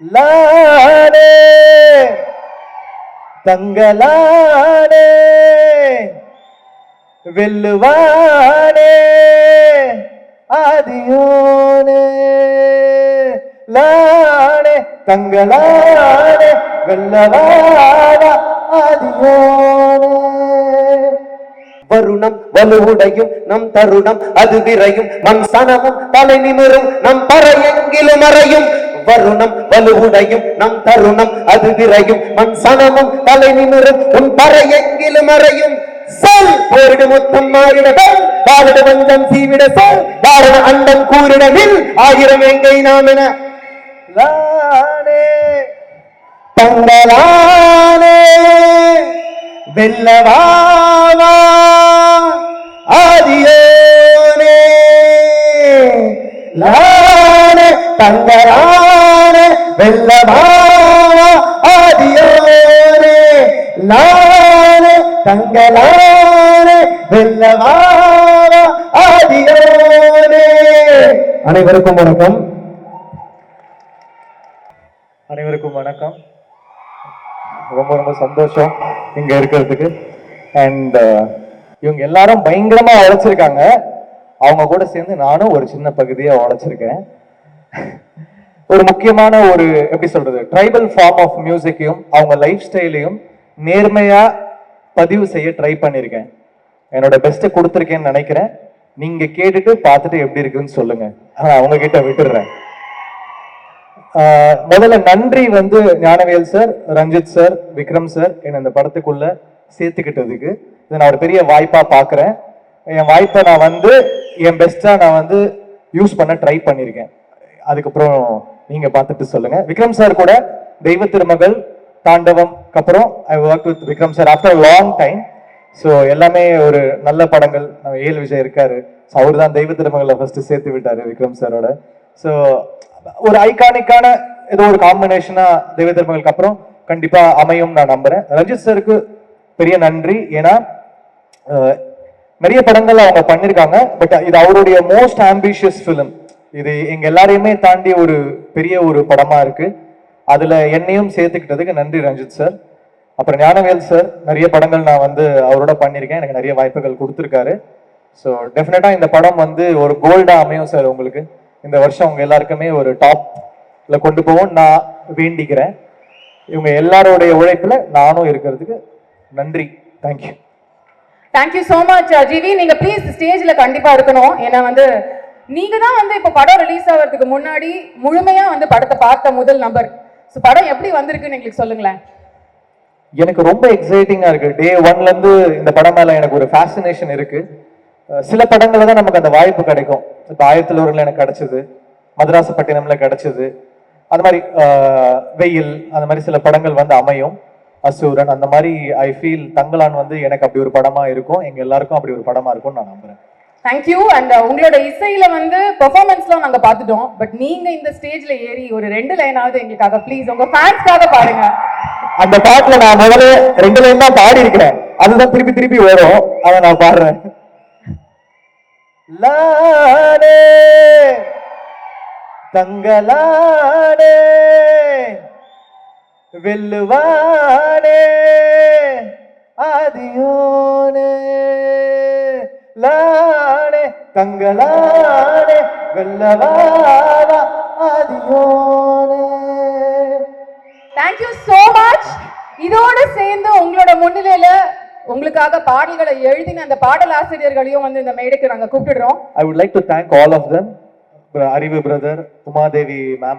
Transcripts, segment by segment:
லானே தங்கலானே வெல்லுவானே ஆதியோனே லானே தங்கலானே வெல்லவானா ஆதியோனே. வருணம் வலுவுடையும் நம் தருணம் அது விரையும். மண் சனமும் தலை நிமிரும் நம் பறையெங்கிலும் அறையும் வருணம் வலுவுடையும் நம் தருணம் அது விரையும். மண் சனமும் தலை நிமிரும் உன் பறையெங்கிலும் அறையும். சொல் போரிடு மொத்தம் மாறிட சொல் வாரிட சீவிட சொல் வாரண அண்டம் கூறிடவில் ஆயிரம் எங்கை நாம் என. தங்களானே வெல்லவாவா ஆதியோனே. லானே வெல்லவாவா ஆதியோனே லானே தங்களானே வெல்லவாவா அனைவருக்கும் வணக்கம். அனைவருக்கும் வணக்கம். ரொம்ப ரொம்ப சந்தோஷம் இங்க இருக்கிறதுக்கு. அண்ட் uh, இவங்க எல்லாரும் பயங்கரமா உழைச்சிருக்காங்க. அவங்க கூட சேர்ந்து நானும் ஒரு சின்ன பகுதியா உழைச்சிருக்கேன். ஒரு முக்கியமான ஒரு எப்படி சொல்றது ட்ரைபல் ஃபார்ம் ஆஃப் மியூசிக்கையும் அவங்க லைஃப் ஸ்டைலையும் நேர்மையா பதிவு செய்ய ட்ரை பண்ணியிருக்கேன் என்னோட பெஸ்ட்டை கொடுத்துருக்கேன்னு நினைக்கிறேன். நீங்க கேட்டுட்டு பார்த்துட்டு எப்படி இருக்குன்னு சொல்லுங்க. அவங்க கிட்ட விட்டுடுறேன். முதல்ல நன்றி வந்து Gnanavel sir Ranjith sir Vikram sir என்னை இந்த படத்துக்குள்ள சேர்த்துக்கிட்டதுக்கு. இதை நான் ஒரு பெரிய வாய்ப்பா பார்க்குறேன். என் வாய்ப்பை நான் வந்து என் பெஸ்ட்டாக நான் வந்து யூஸ் பண்ண ட்ரை பண்ணியிருக்கேன் அதுக்கப்புறம் நீங்க பார்த்துட்டு சொல்லுங்க. விக்ரம் சார் கூட தெய்வ திருமகள் தாண்டவம் அப்புறம் I work with Vikram sir after long time so எல்லாமே ஒரு நல்ல படங்கள். நம்ம ஏழு விஜய் இருக்காரு. ஸோ அவர் தான் தெய்வ திருமகளை ஃபர்ஸ்ட் சேர்த்து விட்டாரு விக்ரம் சாரோட ஸோ ஒரு ஐகானிக்கான ஏதோ ஒரு காம்பினேஷனா தெய்வ திருமகளுக்கு அப்புறம் கண்டிப்பா அமையும் நான் நம்புறேன். ரஞ்சித் சாருக்கு பெரிய நன்றி. ஏன்னா நிறைய படங்கள் அவங்க பண்ணியிருக்காங்க பட் இது அவருடைய மோஸ்ட் ஆம்பிஷியஸ் ஃபிலிம் இது எங்க எல்லாரையுமே தாண்டி ஒரு பெரிய ஒரு படமா இருக்கு. அதுல என்னையும் சேர்த்துக்கிட்டதுக்கு நன்றி ரஞ்சித் சார். அப்புறம் ஞானவேல் சார் நிறைய படங்கள் நான் வந்து அவரோட பண்ணியிருக்கேன். எனக்கு நிறைய வாய்ப்புகள் கொடுத்துருக்காரு. ஸோ டெஃபினட்டாக இந்த படம் வந்து ஒரு கோல்டாக அமையும் சார் உங்களுக்கு. இந்த வருஷம் உங்கள் எல்லாருக்குமே ஒரு டாப்பில் கொண்டு போவோம் நான் வேண்டிக்கிறேன். இவங்க எல்லாரோடைய உழைப்பில் நானும் இருக்கிறதுக்கு நன்றி. Thank you thank you so much GV நீங்கள் ப்ளீஸ் ஸ்டேஜில் கண்டிப்பாக இருக்கணும். ஏன்னா வந்து நீங்க தான் வந்து இப்போ படம் ரிலீஸ் ஆகிறதுக்கு முன்னாடி முழுமையா வந்து படத்தை பார்த்த முதல் நபர். ஸோ படம் எப்படி வந்திருக்குன்னு எங்களுக்கு சொல்லுங்களேன். எனக்கு ரொம்ப எக்ஸைட்டிங்காக இருக்கு. டே ஒன்லேருந்து இந்த படம் மேலே எனக்கு ஒரு ஃபேசினேஷன் இருக்கு. சில படங்களில் தான் நமக்கு அந்த வாய்ப்பு கிடைக்கும். இப்போ ஆயிரத்தில் எனக்கு கிடைச்சது. மதராசப்பட்டினம்ல கிடைச்சது. அது மாதிரி வெயில் அந்த மாதிரி சில படங்கள் வந்து அமையும். அசூரன் அந்த மாதிரி ஐ ஃபீல் தங்கலான் வந்து எனக்கு அப்படி ஒரு படமாக இருக்கும். எங்கள் எல்லாருக்கும் அப்படி ஒரு படமாக இருக்கும்னு நான் நம்புறேன். தேங்க்யூ அண்ட் uh, உங்களோட இசையில வந்து பெர்ஃபார்மன்ஸ்லாம் நாங்க பார்த்துட்டோம். பட் நீங்க இந்த ஸ்டேஜ்ல ஏறி ஒரு ரெண்டு லைனாவது எங்களுக்காக ப்ளீஸ் உங்க ஃபேன்ஸ்க்காக பாருங்க. அந்த பாட்டுல நான் முதல்ல ரெண்டு லைன் தான் பாடி இருக்கிறேன் அதுதான் திருப்பி திருப்பி வரும். அதை நான் பாடுறேன். லானே தங்கலானே வெல்லுவானே ஆதியோனே. லானே தங்கலானே வெல்லவானா ஆதியோனே தேங்க்யூ so மச் இதோட சேர்ந்து உங்களோட முன்னிலையில உங்களுக்காக பாடல்களை எழுதின அந்த பாடல் ஆசிரியர்களையும் வந்து இந்த மேடைக்கு நாங்க கூப்பிடுறோம் would like to thank all of them, Br- Arivu brother, Umadevi ma'am,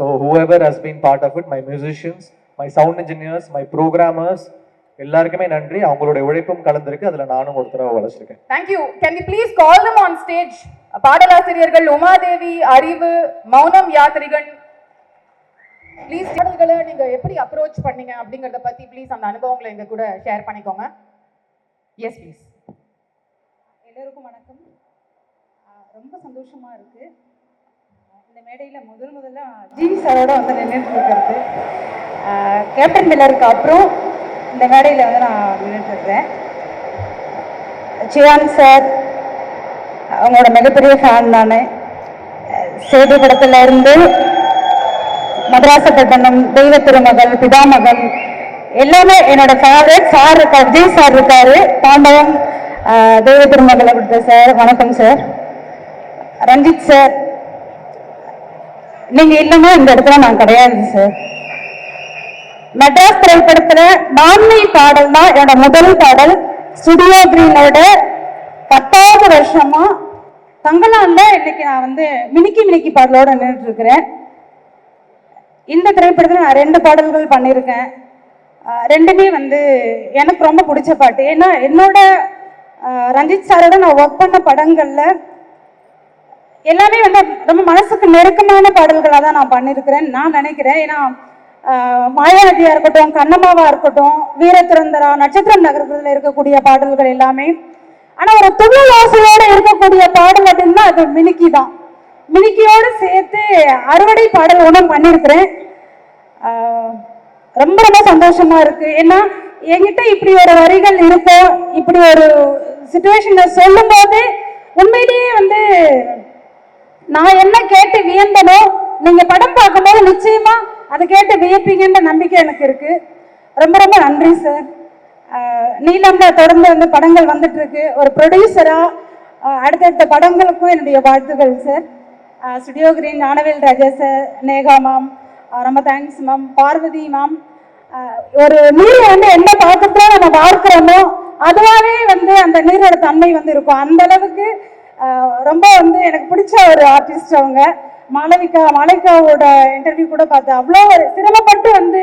so whoever has been part of it, my musicians, my sound engineers, my programmers, எல்லாருக்குமே நன்றி. அவங்களுடைய உழைப்பும் கலந்திருக்கு. அதுல நானும் ஒருத்தராக உழைச்சிருக்கேன். Thank you can you please call them on stage பாடலாசிரியர்கள் Umadevi அறிவு மௌனம் யாத்திரிகன். ப்ளீஸ் பாடல்களை நீங்க எப்படி அப்ரோச் பண்ணீங்க அப்படிங்கறத பத்தி ப்ளீஸ் அந்த அனுபவங்களை எங்க கூட ஷேர் பண்ணிக்கோங்க. எஸ் ப்ளீஸ் எல்லோருக்கும் வணக்கம். ரொம்ப சந்தோஷமா இருக்கு. இந்த மேடையில் முதல் முதல்ல ஜிவி சாரோட வந்து நின்றுட்டு இருக்கிறது. கேப்டன் மில்லருக்கு அப்புறம் இந்த மேடையில் வந்து நான் நின்றுட்டு இருக்கிறேன் சியான் சார் அவங்களோட மிகப்பெரிய ஃபேன் நான். சேது படத்துல இருந்து மதராசப்பட்டினம் தெய்வ திருமகள் பிதாமகன் எல்லாமே என்னோட ஃபேவரட் சார் இருக்கார் விஜய் சார் இருக்காரு பாண்டவம் தெய்வ திருமகளை கொடுத்த சார் வணக்கம் சார். ரஞ்சித் சார் நீங்க இல்லைன்னா இந்த இடத்துல நான் கிடையாது சார். மெட்ராஸ் திரைப்படத்துல நான்மை பாடல் தான் என்னோட முதல் பாடல். ஸ்டுடியோ கிரீனோட பத்தாவது வருஷமா தங்கலான்ல இன்னைக்கு நான் வந்து மினிக்கி மினிக்கி பாடலோட நின்றுட்டு இருக்கிறேன் இந்த திரைப்படத்துல நான் ரெண்டு பாடல்கள் பண்ணியிருக்கேன். ரெண்டுமே வந்து எனக்கு ரொம்ப பிடிச்ச பாட்டு. ஏன்னா என்னோட ரஞ்சித் சாரோட நான் ஒர்க் பண்ண படங்கள்ல எல்லாமே வந்து ரொம்ப மனசுக்கு நெருக்கமான பாடல்களாக தான் நான் பண்ணியிருக்கிறேன் நான் நினைக்கிறேன். ஏன்னா ஆஹ் இருக்கட்டும் கண்ணம்மாவா இருக்கட்டும் வீரதுரந்தரா நட்சத்திரம் நகரத்தில் இருக்கக்கூடிய பாடல்கள் எல்லாமே. ஆனா ஒரு தொழில் ஆசையோட இருக்கக்கூடிய பாடல் அப்படின்னா அது மினுக்கி தான். மினுக்கியோடு சேர்த்து அறுவடை பாடல் ஒன்றும் பண்ணியிருக்கிறேன் ரொம்ப ரொம்ப சந்தோஷமா இருக்கு. ஏன்னா என்கிட்ட இப்படி ஒரு வரிகள் இருக்கும் இப்படி ஒரு சுச்சுவேஷனை சொல்லும் போது உண்மையிலேயே வந்து நான் என்ன கேட்டு வியந்தனோ நீங்க படம் பார்க்கும்போது நிச்சயமா அதை கேட்டு வியப்பீங்கன்ற நம்பிக்கை எனக்கு இருக்கு. ரொம்ப ரொம்ப நன்றி சார் நீலம்ல தொடர்ந்து வந்து படங்கள் வந்துட்டு இருக்கு ஒரு ப்ரொடியூசரா அடுத்தடுத்த படங்களுக்கும் என்னுடைய வாழ்த்துக்கள் sir studio green Gnanavel Raja sir Neha ma'am ரொம்ப தேங்க்ஸ் மேம் பார்வதி மேம் ஒரு நீரை வந்து எந்த பாத்திரத்துல நம்ம பார்க்கிறோமோ அதுவாகவே வந்து அந்த நீரோட தன்மை வந்து இருக்கும். அந்த அளவுக்கு ரொம்ப வந்து எனக்கு பிடிச்ச ஒரு ஆர்டிஸ்ட் அவங்க. மாளவிகா மாளவிகாவோட இன்டர்வியூ கூட பார்த்தேன். அவ்வளோ ஒரு சிரமப்பட்டு வந்து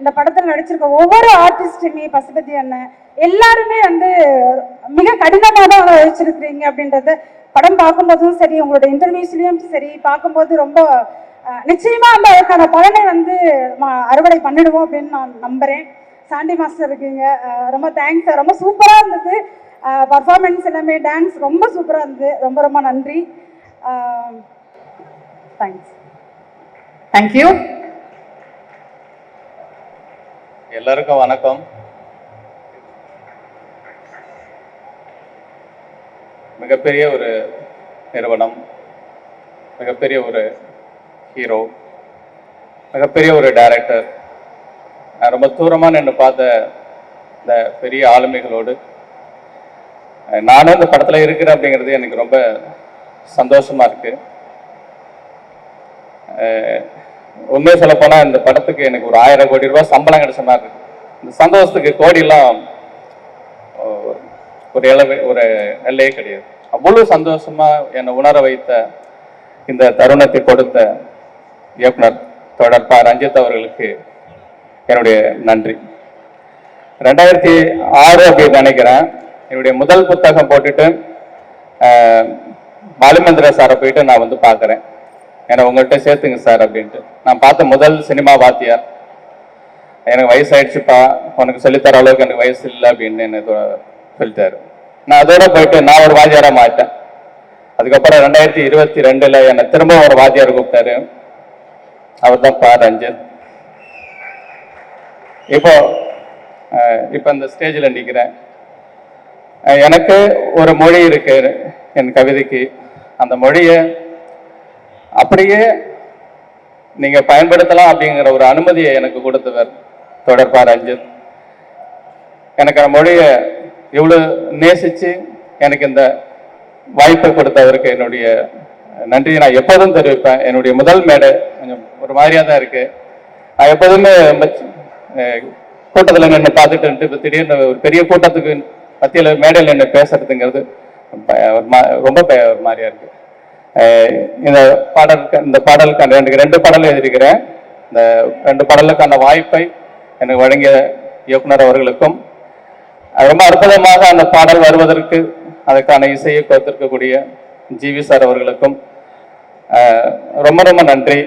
இந்த படத்தில் நடிச்சிருக்க ஒவ்வொரு ஆர்டிஸ்ட்டுமே பசுபதி அண்ணன் எல்லாருமே வந்து மிக கடினமாக தான் வச்சிருக்கிறீங்க அப்படின்றத படம் பார்க்கும்போதும் சரி உங்களோட இன்டர்வியூஸ்லயும் சரி பார்க்கும்போது ரொம்ப நிச்சயமாக நிச்சயமா அந்த அதுக்கான பலனை வந்து அறுவடை பண்ணிடுவோம் அப்படின்னு நான் நம்புறேன். சாண்டி மாஸ்டர் இருக்கீங்க. ரொம்ப தேங்க்ஸ் ரொம்ப சூப்பராக இருந்தது. பர்ஃபார்மன்ஸ் எல்லாமே டான்ஸ் ரொம்ப சூப்பராக இருந்தது. ரொம்ப ரொம்ப நன்றி. தேங்க்ஸ் தேங்க்யூ எல்லாருக்கும் வணக்கம். மிகப்பெரிய ஒரு நிறுவனம் மிகப்பெரிய ஒரு ஹீரோ மிகப்பெரிய ஒரு டைரக்டர் நான் ரொம்ப தூரமாக நின்று பார்த்த இந்த பெரிய ஆளுமைகளோடு நானும் இந்த படத்தில் இருக்கிறேன் அப்படிங்கிறது எனக்கு ரொம்ப சந்தோஷமா இருக்கு. அஹ் உண்மையை சொல்ல இந்த படத்துக்கு எனக்கு ஒரு ஆயிரம் கோடி ரூபாய் சம்பளம் கிடைச்ச மாதிரி இருக்கு. இந்த சந்தோஷத்துக்கு கோடியெல்லாம் ஒரு- ஒரு ஒரு எல்லையே கிடையாது. அவ்வளவு சந்தோஷமா என்னை உணர வைத்த இந்த தருணத்தை கொடுத்த இயக்குனர் தொடர் ப ரஞ்சித் அவர்களுக்கு என்னுடைய நன்றி. ரெண்டாயிரத்தி ஆறு அப்படின்னு நினைக்கிறேன். என்னுடைய முதல் புத்தகம் போட்டுட்டு ஆஹ், பாலுமந்திர சாரை போயிட்டு நான் வந்து பார்க்குறேன். என்னை உங்கள்கிட்ட சேர்த்துங்க சார் அப்படின்ட்டு. நான் பார்த்த முதல் சினிமா வாத்தியார். எனக்கு வயசாயிடுச்சுப்பா. உனக்கு சொல்லித்தர அளவுக்கு எனக்கு வயசு இல்லை அப்படின்னு என்ன சொல்லிட்டாரு. நான் அதோட போயிட்டு நான் ஒரு வாத்தியாராக மாட்டேன் அதுக்கப்புறம் ரெண்டாயிரத்தி இருபத்தி ரெண்டில் என்னை திரும்ப ஒரு வாத்தியார் கூப்பிட்டாரு. அவர் தான் பா ரஞ்சன். இப்போ இப்போ இந்த ஸ்டேஜில் நிற்கிறேன் எனக்கு ஒரு மொழி இருக்கு. என் கவிதைக்கு. அந்த மொழியை அப்படியே நீங்க பயன்படுத்தலாம் அப்படிங்கிற ஒரு அனுமதியை எனக்கு கொடுத்தவர் தொடர்பார் ரஞ்சித் எனக்கு அந்த மொழியை இவ்வளோ நேசித்து எனக்கு இந்த வாய்ப்பை கொடுத்தவருக்கு என்னுடைய நன்றியை நான் எப்போதும் தெரிவிப்பேன். என்னுடைய முதல் மேடை கொஞ்சம் ஒரு மாதிரியாக தான் இருக்குது நான் எப்போதுமே கூட்டத்தில் நின்று பார்த்துட்டு இப்போ திடீர்னு ஒரு பெரிய கூட்டத்துக்கு மத்தியில் மேடையில் நின்று பேசுறதுங்கிறது மா- ரொம்ப ப- ஒரு மாதிரியாக இருக்குது இந்த பாடலுக்கு இந்த பாடலுக்கான ரெண்டு ரெண்டு பாடலும் எழுதியிருக்கிறேன். இந்த ரெண்டு பாடலுக்கான வாய்ப்பை எனக்கு வழங்கிய இயக்குனர் அவர்களுக்கும் அது ரொம்ப அற்புதமாக அந்த பாடல் வருவதற்கு அதற்கான இசையை கொடுத்திருக்கக்கூடிய ஜிவி சார் அவர்களுக்கும் ரொம்ப ரொம்ப நன்றி.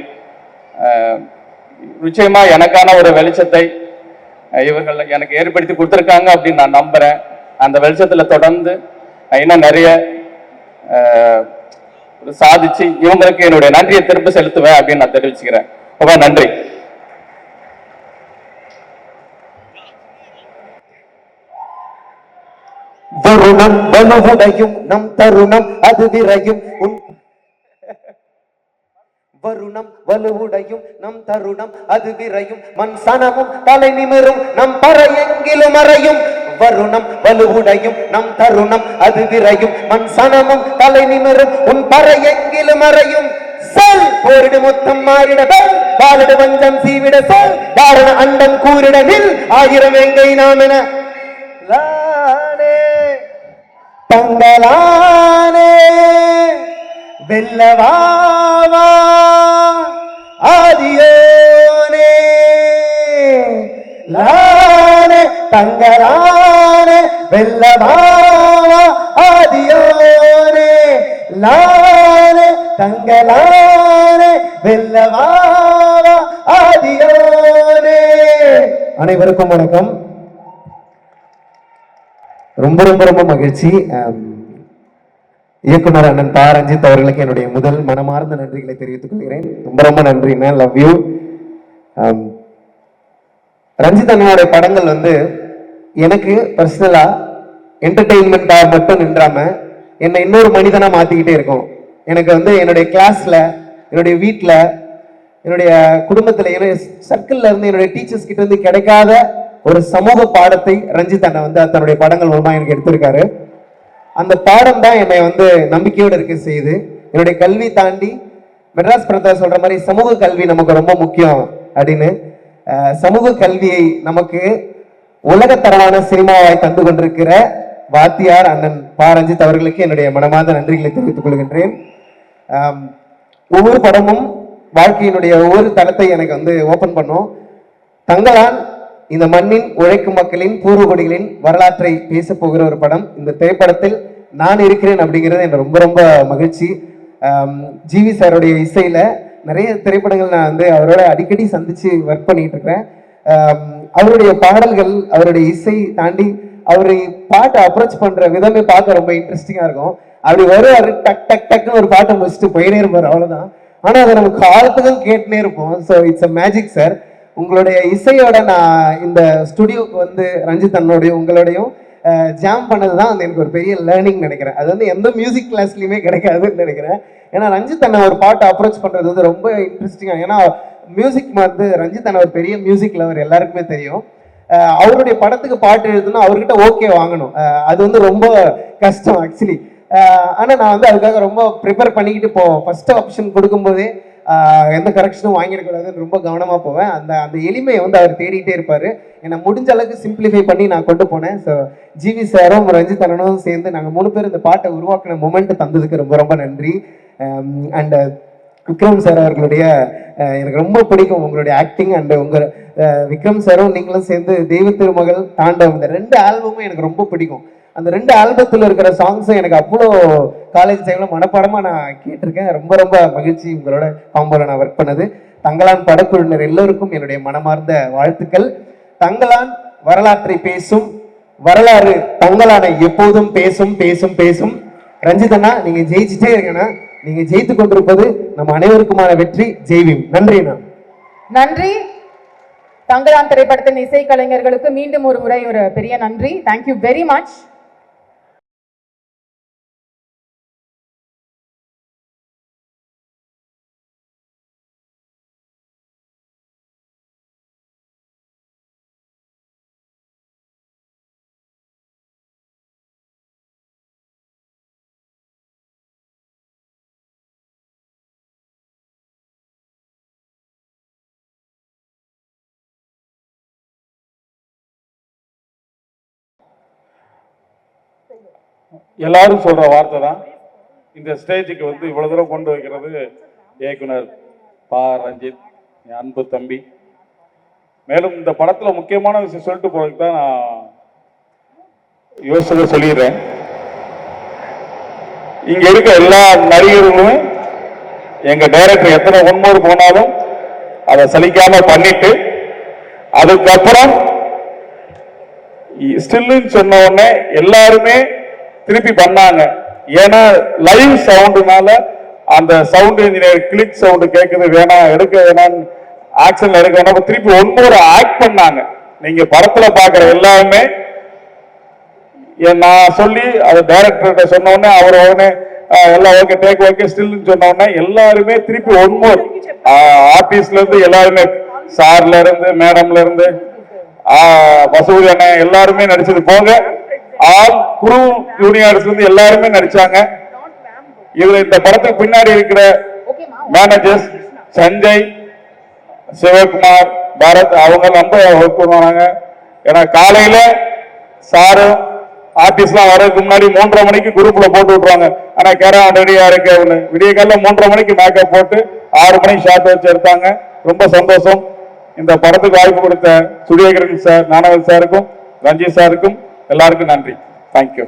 நிச்சயமாக நிச்சயமா எனக்கான ஒரு வெளிச்சத்தை இவர்கள் எனக்கு ஏற்படுத்தி கொடுத்துருக்காங்க அப்படின்னு நான் நம்புறேன். அந்த வெளிச்சத்துல தொடர்ந்து இன்னும் நிறைய சாதிச்சு இவங்களுக்கு என்னுடைய நன்றியை திரும்ப செலுத்துவேன் அப்படின்னு நான் தெரிவிச்சுக்கிறேன். ரொம்ப நன்றி. வருணம் வலுவுடையும் நம் தருணம் அது விரையும். உன் வருணம் வலுவுடையும் நம் தருணம் அது விரையும். மண் சனமும் தலை நிமிரும் நம் பறையெங்கிலும் அறையும். வருணம் வலுவுடையும் நம் தருணம் அது விரையும். மண் சனமும் தலை நிமிரும் உன் பறை எங்கிலும் அறையும். சொல் போரிடு மொத்தம் மாறிட வெல் வாழிடு வஞ்சம் சீவிட சொல் காரண அண்டம் கூறிட நில் ஆயிரம் எங்கை நாம் என. தங்களானே வெல்லவாவா ஆதியோனே. லானே தங்களானே. வெல்லவாவா ஆதியோனே லானே தங்களானே ஆதியோனே. அனைவருக்கும் வணக்கம். ரொம்ப ரொம்ப ரொம்ப மகிழ்ச்சி. இயக்குனர் அண்ணன் பா. ரஞ்சித் அவர்களுக்கு என்னுடைய முதல் மனமார்ந்த நன்றிகளை தெரிவித்துக் கொள்கிறேன். ரொம்ப ரொம்ப நன்றி. லவ் யூ ரஞ்சித் அண்ணனுடைய படங்கள் வந்து எனக்கு பர்சனலா என்டர்டெயின்மெண்ட்டாக மட்டும் நின்றாம என்னை இன்னொரு மனிதனா மாத்திக்கிட்டே இருக்கும். எனக்கு வந்து என்னுடைய கிளாஸ்ல என்னுடைய வீட்டில் என்னுடைய குடும்பத்தில் என்னுடைய சர்க்கிள்ல இருந்து என்னுடைய டீச்சர்ஸ் கிட்ட இருந்து கிடைக்காத ஒரு சமூக பாடத்தை ரஞ்சித் அண்ணன் வந்து தன்னுடைய படங்கள் மூலமா எனக்கு எடுத்திருக்காரு. அந்த பாடம் தான் என்னை வந்து நம்பிக்கையோடு இருக்க செய்யுது. என்னுடைய கல்வி தாண்டி மெட்ராஸ் பிரதர் சொல்ற மாதிரி சமூக கல்வி நமக்கு ரொம்ப முக்கியம் அப்படின்னு சமூக கல்வியை நமக்கு உலகத்தரமான சினிமாவாய் தந்து கொண்டிருக்கிற வாத்தியார் அண்ணன் பா ரஞ்சித் அவர்களுக்கு என்னுடைய மனமார்ந்த நன்றிகளை தெரிவித்துக் கொள்கின்றேன். ஒவ்வொரு படமும் வாழ்க்கையினுடைய ஒவ்வொரு தளத்தை எனக்கு வந்து ஓபன் பண்ணும். தங்களான் இந்த மண்ணின் உழைக்கும் மக்களின் பூர்வகுடிகளின் வரலாற்றை பேச போகிற ஒரு படம். இந்த திரைப்படத்தில் நான் இருக்கிறேன் அப்படிங்கிறது எனக்கு ரொம்ப ரொம்ப மகிழ்ச்சி. ஜிவி சாருடைய இசையில நிறைய திரைப்படங்கள் நான் வந்து அவரோட அடிக்கடி சந்திச்சு ஒர்க் பண்ணிட்டு இருக்கிறேன். அவருடைய பாடல்கள் அவருடைய இசை தாண்டி அவர் பாட்டை அப்ரோச் பண்ற விதமே பார்க்க ரொம்ப இன்ட்ரெஸ்டிங்கா இருக்கும். அப்படி வருவாரு டக் டக் டக்னு ஒரு பாட்டை முடிச்சுட்டு போயினே இருப்பாரு அவ்வளவுதான். ஆனா அதை நம்ம காலத்துக்கும் கேட்டுனே இருப்போம். So it's a magic sir உங்களுடைய இசையோட நான் இந்த ஸ்டுடியோக்கு வந்து ரஞ்சித் அண்ணோடையும் உங்களோடையும் ஜாம் பண்ணது தான் வந்து எனக்கு ஒரு பெரிய லேர்னிங் நினைக்கிறேன். அது வந்து எந்த மியூசிக் கிளாஸ்லையுமே கிடைக்காதுன்னு நினைக்கிறேன். ஏன்னா ரஞ்சித் அண்ணன் ஒரு பாட்டை அப்ரோச் பண்றது வந்து ரொம்ப இன்ட்ரெஸ்டிங்காக ஏன்னா மியூசிக் வந்து ரஞ்சித் அண்ணன் ஒரு பெரிய மியூசிக் லவர் எல்லாருக்குமே தெரியும். அவருடைய படத்துக்கு பாட்டு எழுதுனா அவர்கிட்ட ஓகே வாங்கணும். அது வந்து ரொம்ப கஷ்டம் ஆக்சுவலி ஆனால் நான் வந்து அதுக்காக ரொம்ப ப்ரிப்பேர் பண்ணிக்கிட்டு போவேன். ஃபஸ்ட்டு ஆப்ஷன் கொடுக்கும்போதே எந்த கரெக்ஷனும் வாங்கிடக்கூடாதுன்னு ரொம்ப கவனமாக போவேன். அந்த அந்த எளிமையை வந்து அவர் தேடிக்கிட்டே இருப்பார். என்னை முடிஞ்ச அளவுக்கு சிம்பிளிஃபை பண்ணி நான் கொண்டு போனேன். ஸோ ஜிவி சாரும் ரஞ்சித் அண்ணனும் சேர்ந்து நாங்கள் மூணு பேர் இந்த பாட்டை உருவாக்கின மூமெண்ட் தந்ததுக்கு ரொம்ப ரொம்ப நன்றி. அண்ட் விக்ரம் சார் அவர்களுடைய எனக்கு ரொம்ப பிடிக்கும் உங்களுடைய ஆக்டிங் அண்ட் உங்க விக்ரம் சாரும் நீங்களும் சேர்ந்து தெய்வ திருமகள் தாண்டவம். இந்த ரெண்டு ஆல்பமும் எனக்கு ரொம்ப பிடிக்கும். அந்த ரெண்டு ஆல்பத்தில் இருக்கிற சாங்ஸும் எனக்கு அவ்வளோ காலேஜ் டைமில் மனப்பாடமாக நான் கேட்டிருக்கேன். ரொம்ப ரொம்ப மகிழ்ச்சி உங்களோட காம்போல நான் ஒர்க் பண்ணது. தங்கலான் படக்குழுவினர் எல்லோருக்கும் என்னுடைய மனமார்ந்த வாழ்த்துக்கள். தங்கலான் வரலாற்றை பேசும் வரலாறு தங்கலானை எப்போதும் பேசும் பேசும் பேசும். ரஞ்சிதண்ணா நீங்கள் ஜெயிச்சுட்டே இருக்கேன்னா நீங்க ஜெயித்து கொண்டிருப்பது நம் அனைவருக்குமான வெற்றி. ஜெய்வீம் நன்றி நன்றி. தங்களான் திரைப்படத்தின் இசைக்கலைஞர்களுக்கு மீண்டும் ஒரு முறை ஒரு பெரிய நன்றி. தேங்க்யூ வெரி மச் எல்லாரும் சொல்ற வார்த்தை தான் இந்த ஸ்டேஜுக்கு வந்து இவ்வளவு தூரம் கொண்டு வைக்கிறது இயக்குனர் பா. ரஞ்சித் என் அன்பு தம்பி. மேலும் இந்த படத்துல முக்கியமான விஷயம் சொல்லிட்டு போறதுக்கு தான் நான் யோசனை சொல்லிடுறேன். இங்க இருக்க எல்லா நடிகர்களுமே எங்க டைரக்டர் எத்தனை ஒன்மோர் போனாலும் அதை சலிக்காம பண்ணிட்டு அதுக்கப்புறம் ஸ்டில்லுன்னு சொன்ன உடனே எல்லாருமே திருப்பி பண்ணாங்க. ஏன்னா லைவ் சவுண்டுனால அந்த சவுண்ட் இன்ஜினியர் கிளிக் சவுண்டு கேட்குது வேணாம் எடுக்க வேணாம் ஆக்ஷன்ல எடுக்க வேணாம். திருப்பி ஒன்பது ஆக்ட் பண்ணாங்க. நீங்க படத்துல பாக்குற எல்லாருமே ஏன் நான் சொல்லி அது டைரக்டர்கிட்ட சொன்ன உடனே அவர் உடனே எல்லாம் ஓகே டேக் ஓகே ஸ்டில்னு சொன்ன உடனே எல்லாருமே திருப்பி ஒன் ஆபீஸ்ல இருந்து எல்லாருமே சார்ல இருந்து மேடம்ல இருந்து ஆஹ், அண்ணன் எல்லாருமே நடிச்சது போக ஆல் குரு ஜூனியர்ஸ் வந்து எல்லாருமே நடிச்சாங்க. இதுல இந்த படத்துக்கு பின்னாடி இருக்கிற மேனேஜர்ஸ் சஞ்சய் சிவகுமார் பாரத் அவங்க ரொம்ப ஒர்க் பண்ணுவாங்க. ஏன்னா காலையில சாரும் ஆர்டிஸ்ட்லாம் வர்றதுக்கு முன்னாடி மூன்றரை மணிக்கு குரூப்ல போட்டு விட்டுருவாங்க. ஆனா கேரா ரெடியா இருக்கு அவனு விடிய காலைல மூன்றரை மணிக்கு மேக்கப் போட்டு ஆறு மணிக்கு ஷார்ட் வச்சு எடுத்தாங்க. ரொம்ப சந்தோஷம். இந்த படத்துக்கு வாய்ப்பு கொடுத்த சுடியகிரன் சார் நானவன் சாருக்கும் ரஞ்சித் சாருக்கும் எல்லாருக்கும் நன்றி. தேங்க்யூ